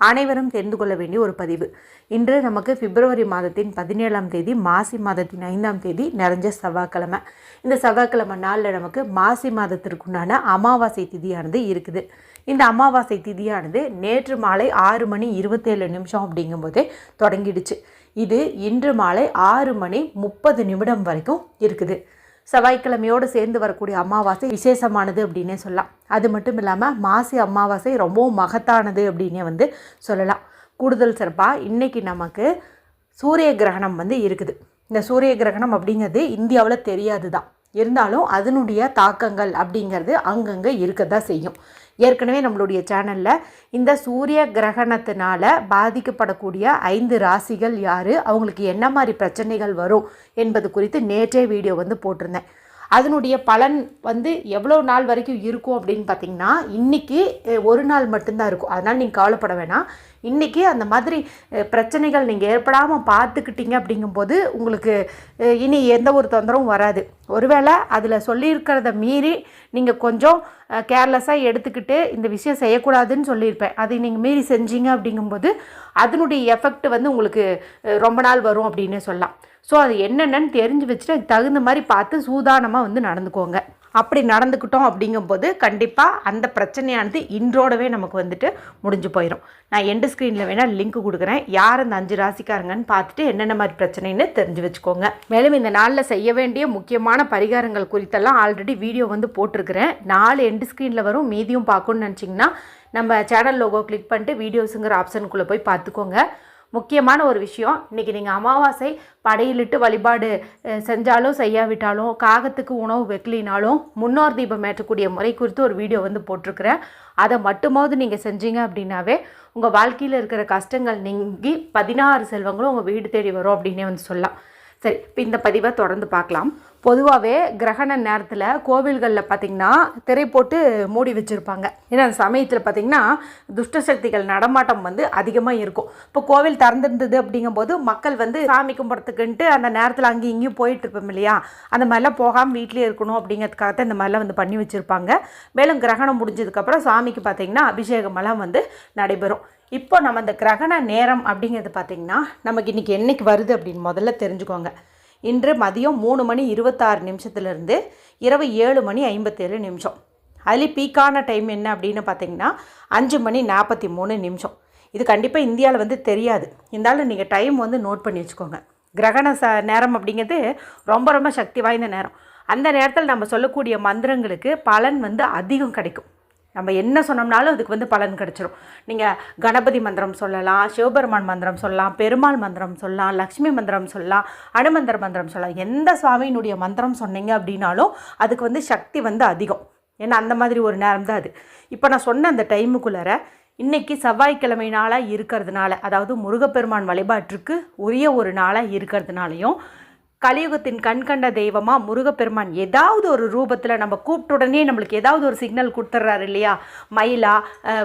அனைவரும் தெரிந்து கொள்ள வேண்டிய ஒரு பதிவு. இன்று நமக்கு பிப்ரவரி மாதத்தின் பதினேழாம் தேதி மாசி மாதத்தின் ஐந்தாம் தேதி நிறைஞ்ச செவ்வாய்க்கிழமை. இந்த செவ்வாய்க்கிழமை நாளில் நமக்கு மாசி மாதத்திற்குண்டான அமாவாசை திதியானது இருக்குது. இந்த அமாவாசை திதியானது நேற்று மாலை ஆறு மணி இருபத்தேழு நிமிஷம் அப்படிங்கும்போதே தொடங்கிடுச்சு. இது இன்று மாலை ஆறு மணி முப்பது நிமிடம் வரைக்கும் இருக்குது. செவ்வாய்க்கிழமையோடு சேர்ந்து வரக்கூடிய அமாவாசை விசேஷமானது அப்படின்னே சொல்லலாம். அது மட்டும் இல்லாமல் மாசி அமாவாசை ரொம்பவும் மகத்தானது அப்படின்னே வந்து சொல்லலாம். கூடுதல் சிறப்பாக இன்றைக்கி நமக்கு சூரிய கிரகணம் வந்து இருக்குது. இந்த சூரிய கிரகணம் அப்படிங்கிறது இந்தியாவில் தெரியாது தான் இருந்தாலும் அதனுடைய தாக்கங்கள் அப்படிங்கிறது அங்கங்கே இருக்க தான் செய்யும். ஏற்கனவே நம்மளுடைய சேனலில் இந்த சூரிய கிரகணத்தினால பாதிக்கப்படக்கூடிய ஐந்து ராசிகள் யார் அவங்களுக்கு என்ன மாதிரி பிரச்சனைகள் வரும் என்பது குறித்து நேற்றே வீடியோ வந்து போட்டிருந்தேன். அதனுடைய பலன் வந்து எவ்வளோ நாள் வரைக்கும் இருக்கும் அப்படின்னு பார்த்தீங்கன்னா இன்றைக்கி ஒரு நாள் மட்டும்தான் இருக்கும். அதனால் நீங்கள் கவலைப்பட வேணாம். இன்றைக்கி அந்த மாதிரி பிரச்சனைகள் நீங்கள் ஏற்படாமல் பார்த்துக்கிட்டீங்க அப்படிங்கும்போது உங்களுக்கு இனி எந்த ஒரு தொந்தரவும் வராது. ஒருவேளை அதில் சொல்லியிருக்கிறத மீறி நீங்கள் கொஞ்சம் கேர்லெஸ்ஸாக எடுத்துக்கிட்டு இந்த விஷயம் செய்யக்கூடாதுன்னு சொல்லியிருப்பேன். அதை நீங்கள் மீறி செஞ்சீங்க அப்படிங்கும்போது அதனுடைய எஃபெக்ட் வந்து உங்களுக்கு ரொம்ப நாள் வரும் அப்படின்னு சொல்லலாம். ஸோ அது என்னென்னு தெரிஞ்சு வச்சுட்டு அதுக்கு தகுந்த மாதிரி பார்த்து சூதானமாக வந்து நடந்துக்கோங்க. அப்படி நடந்துக்கிட்டோம் அப்படிங்கும்போது கண்டிப்பாக அந்த பிரச்சனையானது இன்றோடவே நமக்கு வந்துட்டு முடிஞ்சு போயிடும் நான் எண்டு ஸ்க்ரீனில் வேணால் லிங்க் கொடுக்குறேன். யார் அந்த அஞ்சு ராசிக்காரங்கன்னு பார்த்துட்டு என்னென்ன மாதிரி பிரச்சனைன்னு தெரிஞ்சு வச்சுக்கோங்க. மேலும் இந்த நாளில் செய்ய வேண்டிய முக்கியமான பரிகாரங்கள் குறித்தெல்லாம் ஆல்ரெடி வீடியோ வந்து போட்டிருக்கிறேன். நாலு எண்டு ஸ்க்ரீனில் வரும். மீதியும் பார்க்கணுன்னு நினச்சிங்கன்னா நம்ம சேனல் லோகோ கிளிக் பண்ணிட்டு வீடியோஸுங்கிற ஆப்ஷனுக்குள்ளே போய் பார்த்துக்கோங்க. முக்கியமான ஒரு விஷயம். இன்றைக்கி நீங்கள் அமாவாசை படையிலிட்டு வழிபாடு செஞ்சாலும் செய்யாவிட்டாலும் காகத்துக்கு உணவு வைக்கலினாலும் முன்னோர் தீபம் ஏற்றக்கூடிய முறை குறித்து ஒரு வீடியோ வந்து போட்டிருக்கிறேன். அதை மட்டுமாவது நீங்கள் செஞ்சீங்க அப்படின்னாவே உங்கள் வாழ்க்கையில் இருக்கிற கஷ்டங்கள் நீங்கி பதினாறு செல்வங்களும் உங்கள் வீடு தேடி வரும் அப்படின்னே வந்து சொல்லலாம். சரி இப்போ இந்த பதிவை தொடர்ந்து பார்க்கலாம். பொதுவாகவே கிரகண நேரத்தில் கோவில்களில் பார்த்திங்கன்னா திரை போட்டு மூடி வச்சுருப்பாங்க. ஏன்னா அந்த சமயத்தில் பார்த்திங்கன்னா துஷ்ட சக்திகள் நடமாட்டம் வந்து அதிகமாக இருக்கும். இப்போ கோவில் திறந்துருந்தது அப்படிங்கும்போது மக்கள் வந்து சாமி கும்பிட்றதுக்குன்ட்டு அந்த நேரத்தில் அங்கேயும் இங்கேயும் போயிட்டு இருப்போம் இல்லையா? அந்த மாதிரிலாம் போகாமல் வீட்லேயே இருக்கணும் அப்படிங்கிறதுக்காக தான் இந்த மாதிரிலாம் வந்து பண்ணி வச்சுருப்பாங்க. மேலும் கிரகணம் முடிஞ்சதுக்கப்புறம் சாமிக்கு பார்த்திங்கன்னா அபிஷேகமெல்லாம் வந்து நடைபெறும். இப்போ நம்ம இந்த கிரகண நேரம் அப்படிங்கிறது பார்த்திங்கன்னா நமக்கு இன்றைக்கி என்னைக்கு வருது அப்படின்னு முதல்ல தெரிஞ்சுக்கோங்க. இன்று மதியம் மூணு மணி இருபத்தாறு நிமிஷத்துலேருந்து இரவு ஏழு மணி ஐம்பத்தேழு நிமிஷம். அதுலேயும் பீக்கான டைம் என்ன அப்படின்னு பார்த்தீங்கன்னா அஞ்சு மணி நாற்பத்தி மூணு நிமிஷம். இது கண்டிப்பாக இந்தியாவில் வந்து தெரியாது. இருந்தாலும் நீங்கள் டைம் வந்து நோட் பண்ணி வச்சுக்கோங்க. கிரகண ச நேரம் அப்படிங்கிறது ரொம்ப ரொம்ப சக்தி வாய்ந்த நேரம். அந்த நேரத்தில் நம்ம சொல்லக்கூடிய மந்திரங்களுக்கு பலன் வந்து அதிகம் கிடைக்கும். நம்ம என்ன சொன்னோம்னாலும் அதுக்கு வந்து பலன் கிடைச்சிரும். நீங்கள் கணபதி மந்திரம் சொல்லலாம் சிவபெருமான் மந்திரம் சொல்லலாம் பெருமாள் மந்திரம் சொல்லலாம் லக்ஷ்மி மந்திரம் சொல்லலாம் அனுமந்திர மந்திரம் சொல்லலாம். எந்த சுவாமியினுடைய மந்திரம் சொன்னீங்க அப்படின்னாலும் அதுக்கு வந்து சக்தி வந்து அதிகம். ஏன்னா அந்த மாதிரி ஒரு நேரம் தான் அது. இப்போ நான் சொன்ன அந்த டைமுக்குள்ளார இன்றைக்கி செவ்வாய்க்கிழமை நாளாக இருக்கிறதுனால அதாவது முருகப்பெருமான் வழிபாட்டிற்கு உரிய ஒரு நாளாக இருக்கிறதுனாலையும் கலியுகத்தின் கண்கண்ட தெய்வமாக முருகப்பெருமான் ஏதாவது ஒரு ரூபத்தில் நம்ம கூப்பிட்ட உடனே நம்மளுக்கு ஏதாவது ஒரு சிக்னல் கொடுத்துட்றாரு இல்லையா? மயிலா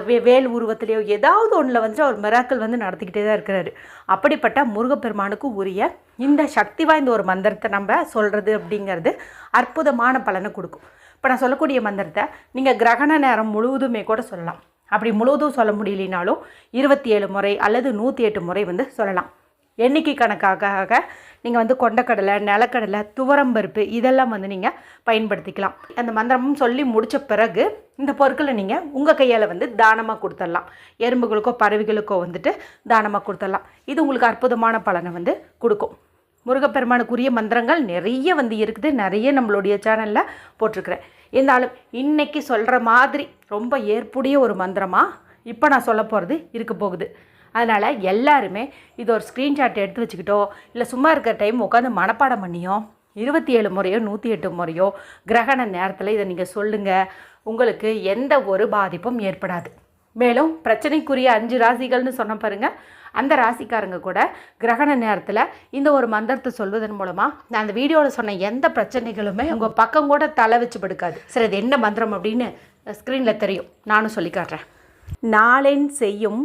வே வேல் உருவத்திலேயோ ஏதாவது ஒன்றில் வந்து அவர் மிராக்கள் வந்து நடத்திக்கிட்டே தான் இருக்கிறாரு. அப்படிப்பட்ட முருகப்பெருமானுக்கு உரிய இந்த சக்தி வாய்ந்த ஒரு மந்திரத்தை நம்ம சொல்கிறது அப்படிங்கிறது அற்புதமான பலனை கொடுக்கும். இப்போ நான் சொல்லக்கூடிய மந்திரத்தை நீங்கள் கிரகண நேரம் முழுவதுமே கூட சொல்லலாம். அப்படி முழுவதும் சொல்ல முடியலினாலும் இருபத்தி ஏழு முறை அல்லது நூற்றி எட்டு முறை வந்து சொல்லலாம். எண்ணிக்கை கணக்காக நீங்கள் வந்து கொண்டக்கடலை நிலக்கடலை துவரம்பருப்பு இதெல்லாம் வந்து நீங்கள் பயன்படுத்திக்கலாம். அந்த மந்திரமும் சொல்லி முடித்த பிறகு இந்த பொருட்களை நீங்கள் உங்கள் கையால் வந்து தானமாக கொடுத்துடலாம். எறும்புகளுக்கோ பறவைகளுக்கோ வந்துட்டு தானமாக கொடுத்துடலாம். இது உங்களுக்கு அற்புதமான பலனை வந்து கொடுக்கும். முருகப்பெருமானுக்குரிய மந்திரங்கள் நிறைய வந்து இருக்குது. நிறைய நம்மளுடைய சேனலில் போட்டிருக்கிறேன். இருந்தாலும் இன்றைக்கி சொல்கிற மாதிரி ரொம்ப ஏற்புடைய ஒரு மந்திரமாக இப்போ நான் சொல்ல போகிறது இருக்க போகுது. அதனால் எல்லாருமே இது ஒரு ஸ்க்ரீன்ஷாட் எடுத்து வச்சுக்கிட்டோ இல்லை சும்மா இருக்கிற டைம் உட்காந்து மனப்பாடம் பண்ணியோ இருபத்தி ஏழு முறையோ நூற்றி எட்டு முறையோ கிரகண நேரத்தில் இதை நீங்கள் சொல்லுங்கள் உங்களுக்கு எந்த ஒரு பாதிப்பும் ஏற்படாது. மேலும் பிரச்சனைக்குரிய அஞ்சு ராசிகள்னு சொன்ன பாருங்கள் அந்த ராசிக்காரங்க கூட கிரகண நேரத்தில் இந்த ஒரு மந்திரத்தை சொல்வதன் மூலமாக நான் அந்த வீடியோவில் சொன்ன எந்த பிரச்சனைகளுமே உங்கள் பக்கம் கூட தலை வச்சு படுக்காது. சரி அது என்ன மந்திரம் அப்படின்னு ஸ்க்ரீனில் தெரியும். நானும் சொல்லி காட்டுறேன். நாளென் செய்யும்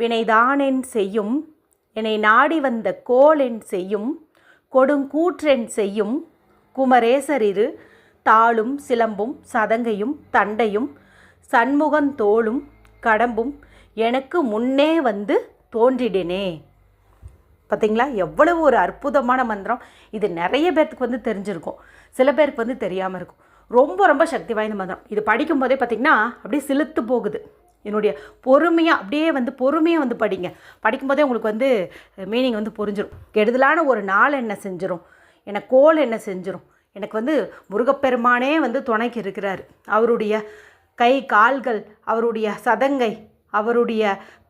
வினைதானென் செய்யும் என்னை நாடி வந்த கோளென் செய்யும் கொடுங்கூற்றென் செய்யும் குமரேசரிரு தாளும் சிலம்பும் சதங்கையும் தண்டையும் சண்முகந்தோளும் கடம்பும் எனக்கு முன்னே வந்து தோன்றிடினே. பார்த்தீங்களா எவ்வளவு ஒரு அற்புதமான மந்திரம். இது நிறைய பேர்த்துக்கு வந்து தெரிஞ்சிருக்கும். சில பேருக்கு வந்து தெரியாமல் இருக்கும். ரொம்ப ரொம்ப சக்தி வாய்ந்த மந்திரம். இது படிக்கும்போதே பார்த்திங்கன்னா அப்படியே சிலுத்து போகுது. என்னுடைய பொறுமையாக அப்படியே வந்து பொறுமையாக வந்து படிங்க. படிக்கும்போதே உங்களுக்கு வந்து மீனிங் வந்து புரிஞ்சிடும் கெடுதலான ஒரு நாள் என்ன செஞ்சிடும் என்னை கோல் என்ன செஞ்சிடும் எனக்கு வந்து முருகப்பெருமானே வந்து துணைக்கு இருக்கிறாரு. அவருடைய கை கால்கள் அவருடைய சதங்கை அவருடைய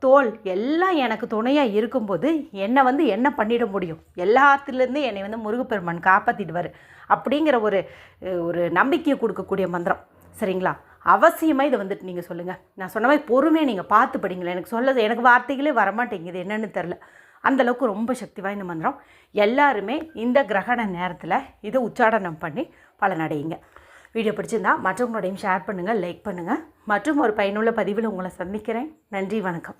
தோல் எல்லாம் எனக்கு துணையாக இருக்கும்போது என்னை வந்து என்ன பண்ணிட முடியும்? எல்லாத்துலேருந்து என்னை வந்து முருகப்பெருமான் காப்பாற்றிடுவார் அப்படிங்கிற ஒரு ஒரு நம்பிக்கையை கொடுக்கக்கூடிய மந்திரம். சரிங்களா? அவசியமாக இதை வந்துட்டு நீங்கள் சொல்லுங்கள் நான் சொன்ன மாதிரி பொறுமையாக நீங்கள் பார்த்து படிங்களேன். எனக்கு சொல்ல எனக்கு வார்த்தைகளே வரமாட்டேங்குது. என்னென்னு தெரில அந்தளவுக்கு ரொம்ப சக்தி வாய்ந்த மந்திரம். எல்லாருமே இந்த கிரகண நேரத்தில் இதை உச்சாடனம் பண்ணி பலனடையுங்க. வீடியோ பிடிச்சிருந்தா மற்றவங்களோடையும் ஷேர் பண்ணுங்கள் லைக் பண்ணுங்கள் மற்றும் ஒரு பயனுள்ள பதிவில் உங்களை சந்திக்கிறேன். நன்றி வணக்கம்.